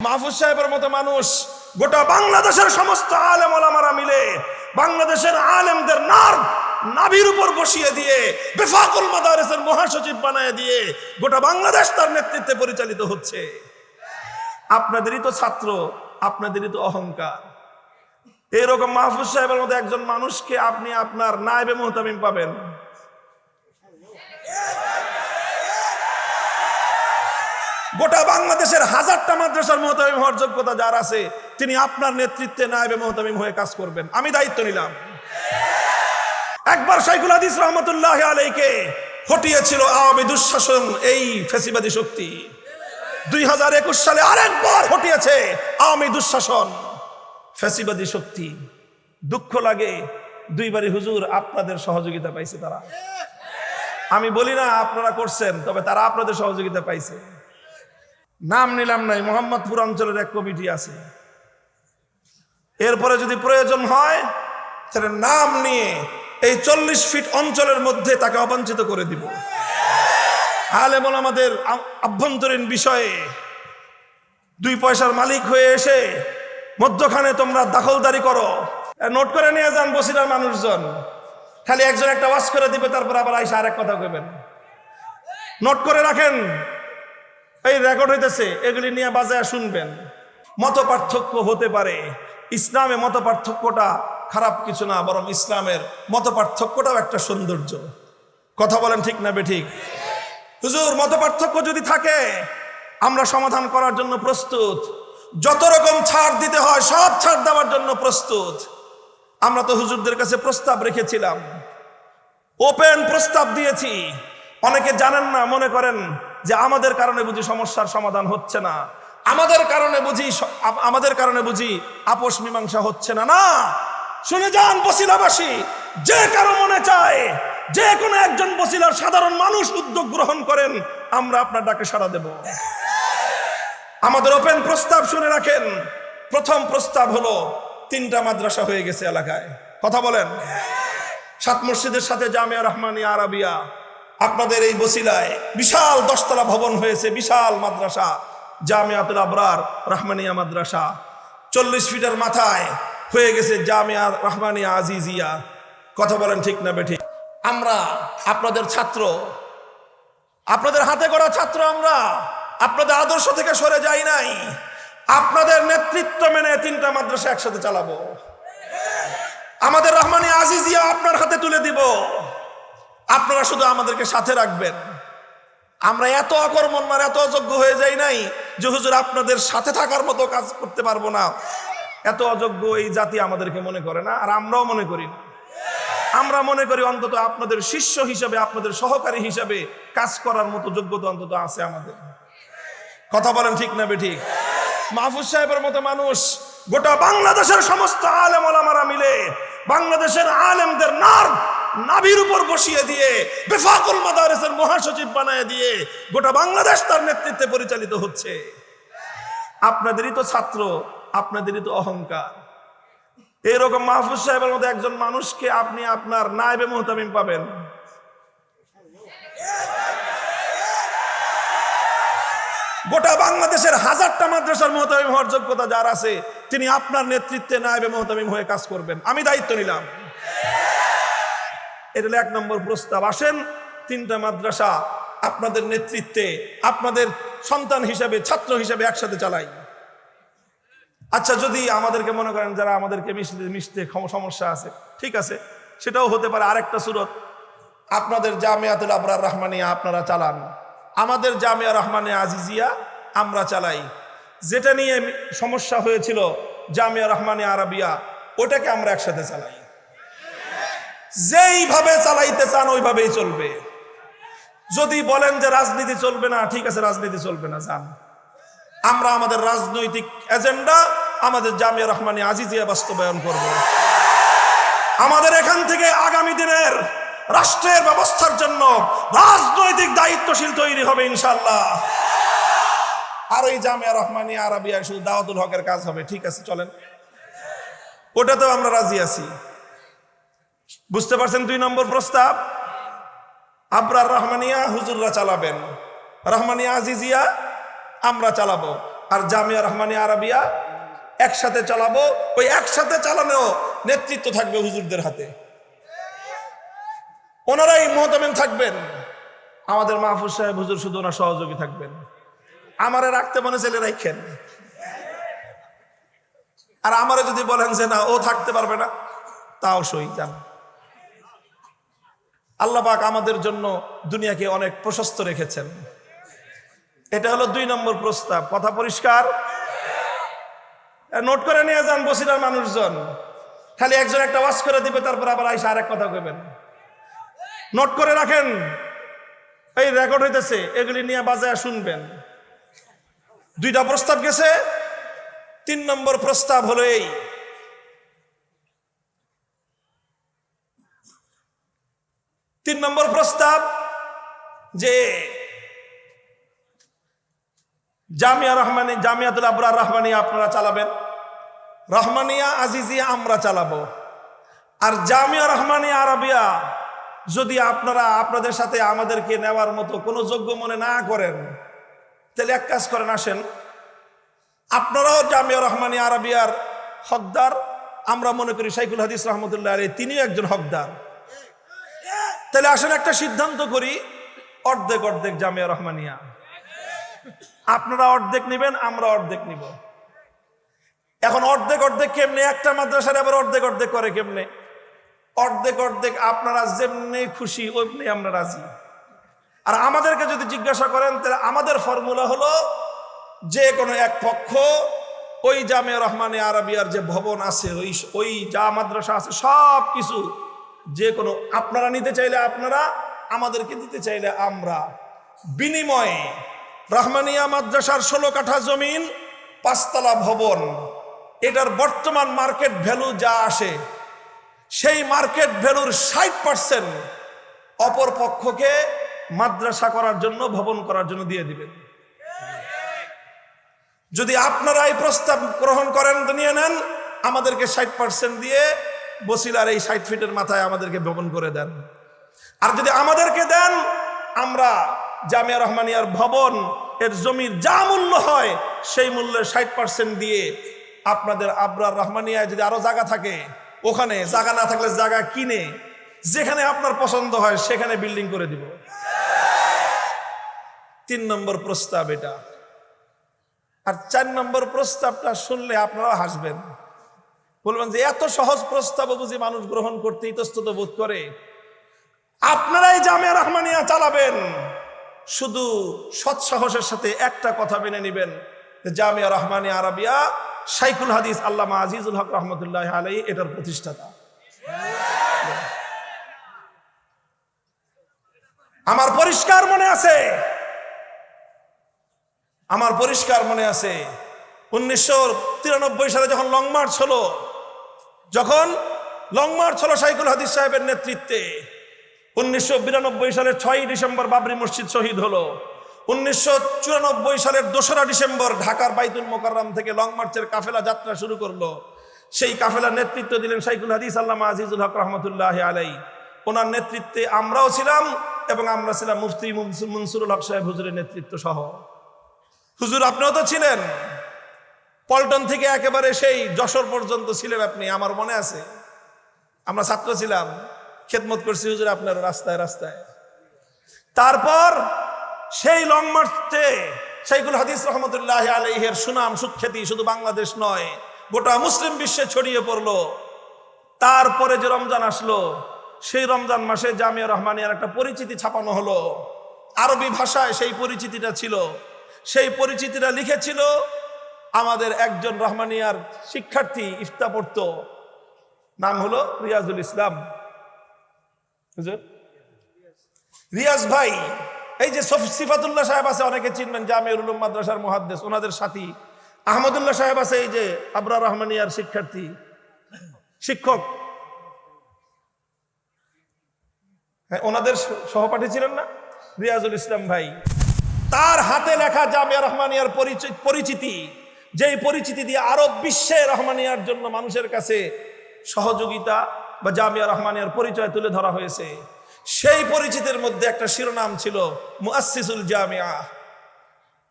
মাহফুজ সাহেবের মতো মানুষ গোটা বাংলাদেশের সমস্ত আলেম ওলামারা মিলে বাংলাদেশের আলেমদের নার নাভির উপর বসিয়ে দিয়ে বেফাকুল মাদারেসের মহাসচিব বানায় দিয়ে গোটা বাংলাদেশ তার নেতৃত্বে পরিচালিত হচ্ছে। আপনাদেরই তো ছাত্র, আপনাদেরই তো অহংকার। এরকম মাহফুজ সাহেবের মতো একজন মানুষকে আপনি আপনার নায়েবে মোহতামিম পাবেন। গোটা বাংলাদেশের হাজারটা মাদ্রাসার মোহতামিম হওয়ার যোগ্যতা যার আছে, তিনি আপনার নেতৃত্বে নায়েবে মোহতামিম হয়ে কাজ করবেন। আমি দায়িত্ব নিলাম। একবার শাইখুল হাদিস রহমতুল্লাহ আলাইকে হটিয়েছিল আওয়ামী দুঃশাসন, এই ফেসিবাদী শক্তি। দুই হাজার একুশ সালে আরেকবার হটিয়েছে আওয়ামী দুঃশাসন, ফেসিবাদী শক্তি। দুঃখ লাগে, দুইবারই হুজুর আপনাদের সহযোগিতা পাইছে তারা। আমি বলি না আপনারা করছেন, তবে তারা আপনাদের সহযোগিতা পাইছে। নাম নিলাম নাই, মোহাম্মদপুর অঞ্চলের এক কমিটি আছে। এরপরে যদি প্রয়োজন হয়, তাহলে নাম নিয়ে এই চল্লিশ ফিট অঞ্চলের মধ্যে তাকে অবাঞ্ছিত করে দিব। আলেমন আমাদের আভ্যন্তরীণ বিষয়ে দুই পয়সার মালিক হয়ে এসে মধ্যখানে তোমরা দাখলদারি করো। নোট করে নিয়ে যান বসিরার মানুষজন। খালি একজন একটা ওয়াশ করে দিবে, তারপর আবার আইসা আরেক কথা কইবেন। নোট করে রাখেন এই রেকর্ড হইতেছে, এগুলি নিয়ে বাজায় শুনবেন। মত পার্থক্য হতে পারে। ইসলামে মত পার্থক্যটা খারাপ কিছু না, বরং ইসলামের মত পার্থক্যটাও একটা সৌন্দর্য। কথা বলেন ঠিক না বেঠিক? হুজুর মত পার্থক্য যদি থাকে, আমরা সমাধান করার জন্য প্রস্তুত। যত রকম ছাড় দিতে হয়, সব ছাড় দেওয়ার জন্য প্রস্তুত। আমরা তো হুজুরদের কাছে প্রস্তাব রেখেছিলাম। ওপেন প্রস্তাব দিয়েছি। অনেকে জানেন না, মনে করেন যে আমাদের কারণে বুঝি সমস্যার সমাধান হচ্ছে না। আমাদের কারণে বুঝি আমাদের কারণে বুঝি আপোষ মীমাংসা হচ্ছে না না। শুনে যান বসিলাবাসী, যে কারও মনে চায় যে কোনো একজন বসিলার সাধারণ মানুষ উদ্যোগ গ্রহণ করেন, আমরা আপনার ডাকে সাড়া দেব। আমাদের ওপেন প্রস্তাব শুনে রাখেন। প্রথম প্রস্তাব হলো, তিনটা মাদ্রাসা হয়ে গেছে এলাকায়। কথা বলেন? সাত মসজিদের সাথে জামিয়া রহমানিয়া আরাবিয়া। আপনাদের এই বসিলায় বিশাল দশতলা ভবন হয়েছে, বিশাল মাদ্রাসা জামিয়াতুল আবরার রহমানিয়া মাদ্রাসা। চল্লিশ ফিটের মাথায় হয়ে গেছে জামিয়া রহমানিয়া আজিজিয়া। কথা বলেন ঠিক না বেঠিক? আমরা, আপনাদের ছাত্র, আপনাদের হাতে গড়া ছাত্র আমরা, আপনাদের আদর্শ থেকে সরে যাই নাই। আপনাদের নেতৃত্ব মেনে তিনটা মাদ্রাসা একসাথে চালাবো। আমাদের রহমানি আজিজিয়া আপনার হাতে তুলে দিব। আপনারা শুধু আমাদেরকে সাথে রাখবেন। আমরা এত অকর্মণ মানে এত অযোগ্য হয়ে যাই নাই যে হুজুর আপনাদের সাথে থাকার মতো কাজ করতে পারব না। এত অযোগ্য এই জাতি আমাদেরকে মনে করে না, আর আমরাও মনে করি না। আমরা মনে করি অন্তত আপনাদের শিষ্য হিসাবে, আপনাদের সহকারী হিসাবে কাজ করার মতো যোগ্যতা অন্তত আছে আমাদের। কথা বলেন ঠিক না বেঠিক? মাহফুজ সাহেবের মতো মানুষ, গোটা বাংলাদেশের সমস্ত আলেম ওলামারা মিলে বাংলাদেশের আলেমদের নার নাভির উপর বসিয়ে দিয়ে বেফাকুল মাদারেসের মহাসচিব বানায় দিয়ে গোটা বাংলাদেশ তার নেতৃত্বে পরিচালিত হচ্ছে। আপনাদেরই তো ছাত্র, আপনাদেরই তো অহংকার। এরকম মাহফুজ সাহেবের মতো একজন মানুষকে আপনি আপনার নায়েবে মোহতামিম পাবেন। গোটা বাংলাদেশের হাজারটা মাদ্রাসার মোহতামিম হওয়ার যোগ্যতা যার আছে, তিনি আপনার নেতৃত্বে নায়েবে মোহতামিম হয়ে কাজ করবেন। আমি দায়িত্ব নিলাম। এটা এক নম্বর প্রস্তাব। আসেন, তিনটা মাদ্রাসা আপনাদের নেতৃত্বে, আপনাদের সন্তান হিসাবে, ছাত্র হিসাবে একসাথে চালাই। আচ্ছা যদি আমাদেরকে মনে করেন যারা আমাদেরকে মিশতে মিশতে সমস্যা আছে, ঠিক আছে, সেটাও হতে পারে আরেকটা সুরত। আপনাদের জামিয়াতুল আবরার রহমানিয়া আপনারা চালান। আমাদের জামিয়া রহমানিয়া আজিজিয়া আমরা চালাই। যেটা নিয়ে সমস্যা হয়েছিল জামিয়া রহমানিয়া আরাবিয়া, ওটাকে আমরা একসাথে চালাই। যেইভাবে চালাইতে চান, ওইভাবেই চলবে। যদি বলেন যে রাজনীতি চলবে না, ঠিক আছে, রাজনীতি চলবে না, যান। আমরা আমাদের রাজনৈতিক এজেন্ডা, আমাদের জামিয়া রহমানি আজিজিয়া বাস্তবায়ন করব। আমাদের এখান থেকে আগামী দিনের রাষ্ট্রের ব্যবস্থার জন্য রাজনৈতিক দায়িত্বশীল তৈরি হবে ইনশাল্লাহ আর ওই জামিয়া রহমানি আরাবিয়া শুধু দাওয়াতুল হকের কাজ হবে, ঠিক আছে, চলেন। ওটাতেও আমরা রাজি আছি। বুঝতে পারছেন দুই নম্বর প্রস্তাব? আবরার রহমানিয়া হুজুররা চালাবেন। রহমানিয়া আজিজিয়া, আমরা চালাবো। আর জামিয়া রহমানি আরাবিয়া, একসাথে চালাবো। ওই একসাথে চালানো নেতৃত্ব থাকবে হুজুরদের হাতে। ওনারাই মহতামিম থাকবেন। আমাদের মাহফুজ সাহেব, হুজুর শুধু ওনার সহযোগী থাকবেন। আমারে রাখতে মনে ছেলে রাখেন আর আমারে যদি বলেন যে না, ও থাকতে পারবে না, তাও সই যান আল্লাহ পাক আমাদের জন্য দুনিয়াকে অনেক প্রশস্ত রেখেছেন। এটা হলো দুই নম্বর প্রস্তাব। কথা পরিষ্কার? নোট করে নিয়ে যান বসিরার মানুষজন। খালি একজন একটা ওয়াশ করে দিবে, তারপর আবার আইসা আরেক কথা কইবেন। নোট করে রাখেন। এই রেকর্ড হইতেছে, এগুলি নিয়ে বাজায় শুনবেন। দুইটা প্রস্তাব গেছে। তিন নম্বর প্রস্তাব হলো এই। তিন নম্বর প্রস্তাব যে জামিয়া রহমানি, জামিয়াতুল আবরার রহমানিয়া আপনারা চালাবেন। রহমানিয়া, আজিজিয়া আমরা চালাবো। আর জামিয়া রহমানিয়া আরবিয়া যদি আপনারা আপনাদের সাথে আমাদেরকে নেওয়ার মতো কোনো যোগ্য মনে না করেন, তাহলে এক কাজ করেন, আসেন। আপনারাও জামিয়া রহমানিয়া আরবিয়ার হকদার। আমরা মনে করি শাইকুল হাদিস রহমতুল্লাহ আলী তিনিও একজন হকদার। তাহলে আসলে একটা সিদ্ধান্ত করি, অর্ধেক অর্ধেক জামিয়া রহমানিয়া। আপনারা অর্ধেক নেবেন, আমরা অর্ধেক নিব। এখন অর্ধেক অর্ধেক কেমনে? একটা মাদ্রাসার আবার অর্ধেক অর্ধেক করে কেমনে? অর্ধেক অর্ধেক আপনারা যেমনি খুশি, ওমনি আমরা রাজি। আর আমাদেরকে যদি জিজ্ঞাসা করেন, তাহলে আমাদের ফর্মুলা হলো যে কোনো এক পক্ষ, ওই জামিয়া রহমানে আরবিয়ার যে ভবন আছে, ওই ওই যা মাদ্রাসা আছে সব কিছু যে কোনো আপনারা নিতে চাইলে আপনারা, আমাদেরকে দিতে চাইলে আমরা। বিনিময়ে রহমানিয়া মাদ্রাসার ষোলো কাঠা জমিন, পাঁচতলা ভবন, এটার বর্তমান মার্কেট ভ্যালু যা আসে, সেই মার্কেট ভ্যালুর ষাট পার্সেন্ট অপর পক্ষকে মাদ্রাসা করার জন্য, ভবন করার জন্য দিয়ে দিবেন। যদি আপনারা এই প্রস্তাব গ্রহণ করেন, নিয়ে নেন, আমাদেরকে ষাট পার্সেন্ট দিয়ে বসিলার এই ষাট ফিটের মাথায় আমাদেরকে ভবন করে দেন। আর যদি আমাদেরকে দেন, আমরা জামিয়া রহমানিয়ার ভবন, এর জমির যা মূল্য হয়, সেই মূল্যের ষাট পার্সেন্ট দিয়ে আপনাদের আবরার রহমানিয়ায় যদি আরও জায়গা থাকে, ওখানে জায়গা না থাকলে জায়গা কিনে, যেখানে আপনার পছন্দ হয়, সেখানে বিল্ডিং করে দিব। তিন নম্বর প্রস্তাব এটা। আর চার নম্বর প্রস্তাবটা শুনলে আপনারা হাসবেন। বলবেন যে এত সহজ প্রস্তাব বুঝি মানুষ গ্রহণ করতে ইতস্তত বোধ করে। আপনারাই জামিয়া রহমানিয়া চালাবেন। শুধু সৎসাহসের সাথে একটা কথা মেনে নেবেন। জামিয়া রহমানিয়া আরবিয়া শাইকুল হাদিস আল্লামা আজিজুল হক রহমতুল্লাহ আলাই এটার প্রতিষ্ঠাতা। আমার পরিষ্কার মনে আছে। আমার পরিষ্কার মনে আছে। উনিশশো তিরানব্বই সালে যখন লং মার্চ হলো যখন লং মার্চ হলো সাইকুল হাদিস সাহেবের নেতৃত্বে, উনিশশো বিরানব্বই সালের ছয়ই ডিসেম্বর বাবরি মসজিদ শহীদ হলো। উনিশশো চুরানব্বই সালের দোসরা ডিসেম্বর ঢাকার বাইতুল মোকাররম থেকে লং মার্চের কাফেলা যাত্রা শুরু করল। সেই কাফেলার নেতৃত্ব দিলেন সাইকুল হাদিস আল্লামা আজিজুল হক রহমতুল্লাহ আলাই ওনার নেতৃত্বে আমরাও ছিলাম এবং আমরা ছিলাম মুফতি মনসুরুল হক সাহেব হুজুরের নেতৃত্ব সহ হুজুর, আপনিও তো ছিলেন। পল্টন থেকে একেবারে সেই যশোর পর্যন্ত ছিলেন আপনি, আমার মনে আছে। আমরা ছাত্র ছিলাম, খেদমত করছি হুজুর আপনার রাস্তায় রাস্তায়। তারপর সেই লং মার্চে শাইকুল হাদিস রহমতুল্লাহ আলহের সুনাম, সুখ্যাতি শুধু বাংলাদেশ নয়, গোটা মুসলিম বিশ্বে ছড়িয়ে পড়ল। তারপরে যে রমজান আসলো, সেই রমজান মাসে জামিয়া রহমানিয়ার একটা পরিচিতি ছাপানো হলো। আরবি ভাষায় সেই পরিচিতিটা ছিল। সেই পরিচিতিটা লিখেছিল আমাদের একজন রহমানিয়ার শিক্ষার্থী ইফতা পড়তো। নাম হলো রিয়াজুল ইসলাম। রিয়াজ ভাই, এই যে সফ- সিফাতুল্লাহ সাহেব আছে, অনেকে চিনবেন, জামিউল উলুম মাদ্রাসার মুহাদ্দিস, ওনাদের সাথী। আহমদুল্লাহ সাহেব আছে, এই যে আবরার রহমানিয়ার শিক্ষার্থী। শিক্ষক। হ্যাঁ ওনাদের সহপাঠী ছিলেন না? রিয়াজুল ইসলাম ভাই। তার হাতে লেখা জামিয়া রহমানিয়ার পরিচি- পরিচিতি। যেই পরিচিতি দিয়ে আরব বিশ্বে রহমানিয়ার জন্য মানুষের কাছে সহযোগিতা বা জামিয়া রহমানিয়ার পরিচয় তুলে ধরা হয়েছে। সেই পরিচিতির মধ্যে একটা শিরোনাম ছিল মুআসসিসুল জামিয়া।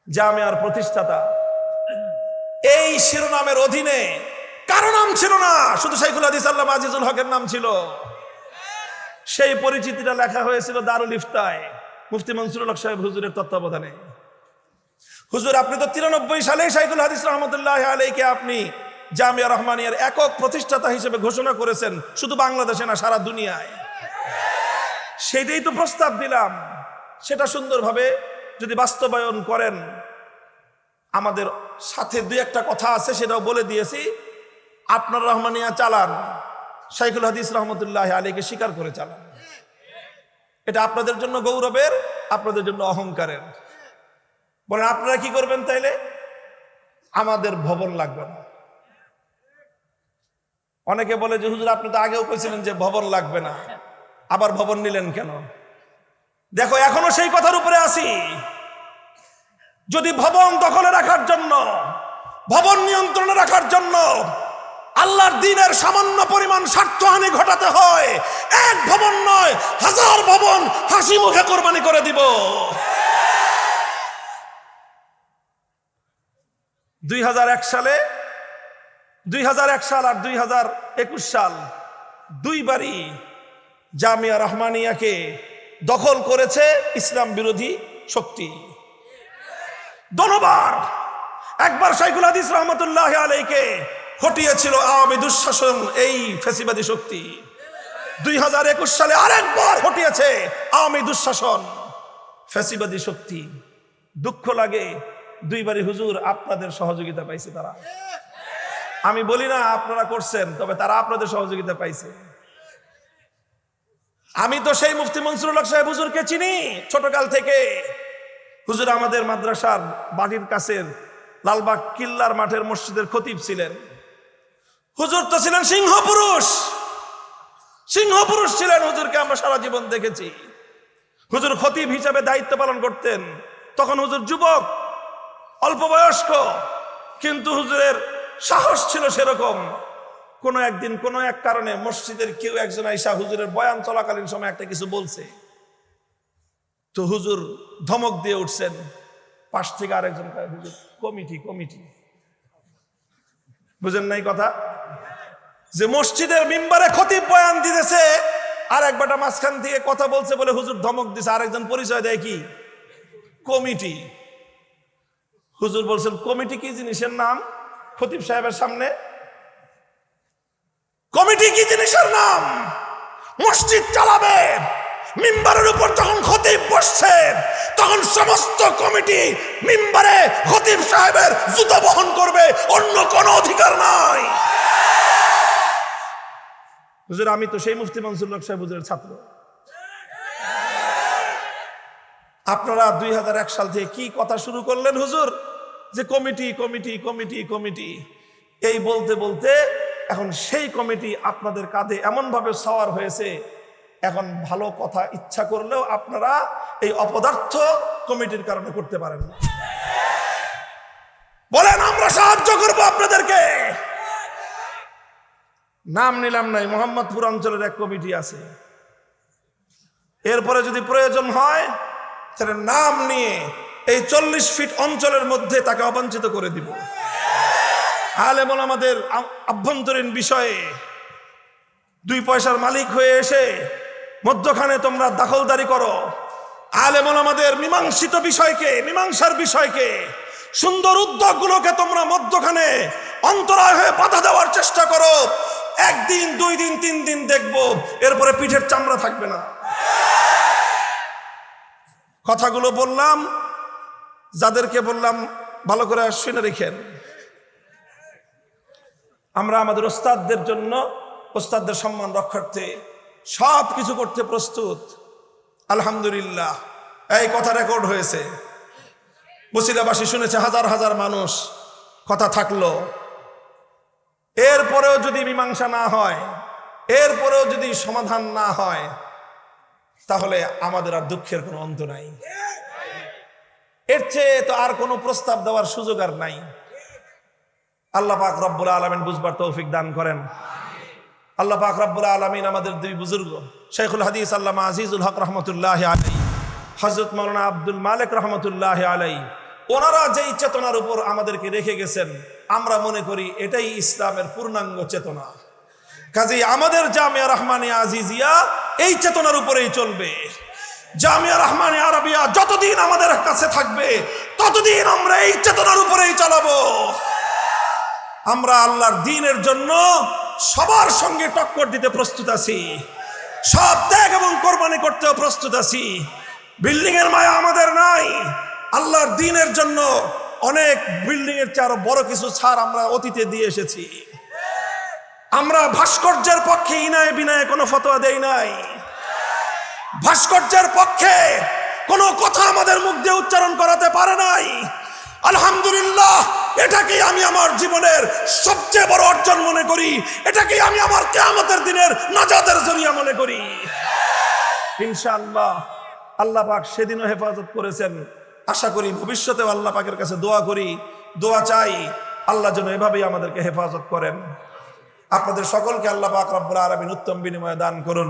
জামিয়ার প্রতিষ্ঠাতা। এই শিরোনামের অধীনে কারও নাম ছিল না, শুধু শাইখুল হাদিস আল্লাহ আজিজুল হকের নাম ছিল। সেই পরিচিতিটা লেখা হয়েছিল দারুল ইফতায়। মুফতি মনসুরুল হক সাহেব হুজুরের তত্ত্বাবধানে। হুজুর, আপনি তো তিরানব্বই সালে শাইখুল হাদিস রহমতুল্লাহ আলাইকে আপনি জামিয়া রহমানিয়ার একক প্রতিষ্ঠাতা হিসেবে ঘোষণা করেছেন, শুধু বাংলাদেশে না, সারা দুনিয়ায়। সেটাই তো প্রস্তাব দিলাম। সেটা সুন্দরভাবে যদি বাস্তবায়ন করেন, আমাদের সাথে দুই একটা কথা আছে, সেটাও বলে দিয়েছি। আপনার রহমানিয়া চালান, শাইখুল হাদিস রহমতুল্লাহ আলীকে স্বীকার করে চালান। এটা আপনাদের জন্য গৌরবের, আপনাদের জন্য অহংকারের। বলেন আপনারা কি করবেন তাইলে? আমাদের ভবন লাগবে না। অনেকে বলে যে, হুজুর, আপনি তো আগেও কইছিলেন যে ভবন লাগবে না। আবার ভবন নিলেন কেন? দেখো, এখনও সেই কথার উপরে আসি যদি ভবন দখলে রাখার জন্য, ভবন নিয়ন্ত্রণে রাখার জন্য আল্লাহর দিনের সামান্য পরিমাণ স্বার্থহানি ঘটাতে হয়, এক ভবন নয়, হাজার ভবন হাসি মুখে কোরবানি করে দিব। দুই হাজার এক সালে, দুই হাজার এক সাল আর দুই হাজার একুশ সাল দুইবারই জামিয়া রহমানিয়াকে দখল করেছে ইসলাম বিরোধী শক্তি। দনবার একবার শাইখুল হাদিস রহমতুল্লাহ আলাইকে হটিয়েছিল আওয়ামী দুঃশাসন, এই ফেসিবাদী শক্তি। দুই হাজার একুশ সালে আরেকবার হটিয়েছে আওয়ামী দুঃশাসন ফেসিবাদী শক্তি। দুঃখ লাগে দুইবারই হুজুর আপনাদের সহযোগিতা পাইছে তারা। আমি বলি না আপনারা করছেন, তবে তারা আপনাদের সহযোগিতা পাইছে। আমি তো সেই মুফতি মনসুরুল হক সাহেব হুজুরকে চিনি ছোটকাল থেকে। হুজুর আমাদের মাদ্রাসার বাড়ির কাছের লালবাগ কিল্লার মাঠের মসজিদের খতিব ছিলেন। হুজুর তো ছিলেন সিংহ পুরুষ সিংহ পুরুষ ছিলেন হুজুরকে আমরা সারা জীবন দেখেছি। হুজুর খতিব হিসাবে দায়িত্ব পালন করতেন। তখন হুজুর যুবক অল্প বয়স্ক, কিন্তু হুজুরের সাহস ছিল সেরকম। কোনো একদিন কোনো এক কারণে মসজিদের কেউ একজন আইসা হুজুরের বয়ান চলাকালীন সময় একটা কিছু বলছে। তো হুজুর ধমক দিয়ে উঠছেন। পাশ থেকে আরেকজন হুজুর, কমিটি কমিটি। বুঝেন নাই কথা? যে মসজিদের মিম্বারে খতিব বয়ান দিতেছে, আর একবারটা মাঝখান থেকে কথা বলছে বলে হুজুর ধমক দিছে। আরেকজন পরিচয় দেয় কি? কমিটি। হুজুর বলছেন, কমিটি কি জিনিসের নাম? খতিব সাহেবের সামনে, কমিটি কি জিনিসের নাম? মসজিদ চালাবে। মিম্বারের উপর যখন খতিব বসছে, তখন সমস্ত কমিটি মিম্বারে খতিব সাহেবের জুতা বহন করবে, অন্য কোনো অধিকার নাই। হুজুর, আমি তো সেই মুফতি মনসুর লোক সাহেব হুজুরের ছাত্র। আপনারা দুই হাজার এক সাল থেকে কি কথা শুরু করলেন হুজুর? যে কমিটি কমিটি কমিটি কমিটি। এই বলতে বলতে এখন সেই কমিটি আপনাদের কাঁধে এমনভাবে সওয়ার হয়েছে, এখন ভালো কথা ইচ্ছা করলেও আপনারা এই অপদার্থ কমিটির কারণে করতে পারেন না। বলেন, আমরা সাহায্য করব আপনাদেরকে। নাম নিলাম নাই, মোহাম্মদপুর অঞ্চলের এক কমিটি আছে। এরপরে যদি প্রয়োজন হয় তাহলে নাম নিয়ে এই চল্লিশ ফিট অঞ্চলের মধ্যে তাকে অবাঞ্ছিত করে দিব। আলেমন আমাদের আভ্যন্তরীণ বিষয়ে দুই পয়সার মালিক হয়ে এসে মধ্যখানে তোমরা দাখলদারি করো। আলেমন আমাদের মীমাংসিত বিষয়কে, মীমাংসার বিষয়কে, সুন্দর উদ্যোগগুলোকে তোমরা মধ্যখানে অন্তরায় হয়ে বাধা দেওয়ার চেষ্টা করো। একদিন, দুই দিন, তিন দিন দেখব, এরপরে পিঠের চামড়া থাকবে না। কথাগুলো বললাম যাদেরকে বললাম, ভালো করে শুনে রেখেন। আমরা আমাদের ওস্তাদদের জন্য, ওস্তাদদের সম্মান রক্ষার্থে সব কিছু করতে প্রস্তুত। আলহামদুলিল্লাহ। এই কথা রেকর্ড হয়েছে। বসিলাবাসী শুনেছে হাজার হাজার মানুষ কথা থাকল। এরপরেও যদি মীমাংসা না হয়, এরপরেও যদি সমাধান না হয়, তাহলে আমাদের আর দুঃখের কোনো অন্ত নাই। এর চেয়ে তো আর কোনো প্রস্তাব দেওয়ার সুযোগ আর নাই। আল্লাহ পাক রব্বুল আলমিন বুঝবার তৌফিক দান করেন। আল্লাহ পাক রব্বুল আলমিন আমাদের দুই বুজুর্গ শেখুল হাদিস আল্লামা আজিজুল হক রহমতুল্লাহ আলাই হজরত মৌলানা আব্দুল মালিক রহমতুল্লাহ আলাই ওনারা যেই চেতনার উপর আমাদেরকে রেখে গেছেন, আমরা মনে করি এটাই ইসলামের পূর্ণাঙ্গ চেতনা। কাজেই আমাদের জামিয়া রহমানে আজিজিয়া এই চেতনার উপরেই চলবে। জামিয়া রহমানে আরবিয়া যতদিন আমাদের কাছে থাকবে, ততদিন আমরা এই চেতনার উপরেই চালাবো। আমরা আল্লাহর দিনের জন্য সবার সঙ্গে টক্কর দিতে প্রস্তুত আছি। সব ত্যাগ এবং কোরবানি করতেও প্রস্তুত আছি। বিল্ডিং এর মায়া আমাদের নাই। আল্লাহর দিনের জন্য অনেক বিল্ডিং এর চেয়ে আরও বড় কিছু ছাড় আমরা অতীতে দিয়ে এসেছি। আমরা ভাস্কর্যের পক্ষে ইনায় বিনায় কোনো ফতোয়া দেই নাই। ভাস্কর্যের পক্ষে কোনো কথা আমাদের মুখ দিয়ে উচ্চারণ করাতে পারে নাই। আলহামদুলিল্লাহ, এটাকেই আমি আমার জীবনের সবচেয়ে বড় অর্জন মনে করি। এটাকেই আমি আমার কেয়ামতের দিনের নাজাদের জরিয়া মনে করি। ইনশাআল্লাহ, আল্লাহ পাক সেদিনও হেফাজত করেছেন। আশা করি ভবিষ্যতেও আল্লাহ পাকের কাছে দোয়া করি, দোয়া চাই, আল্লাহ যেন এভাবেই আমাদেরকে হেফাজত করেন। আপনাদের সকলকে আল্লাহ পাক রব্বুল আলামিন উত্তম বিনিময়ে দান করুন।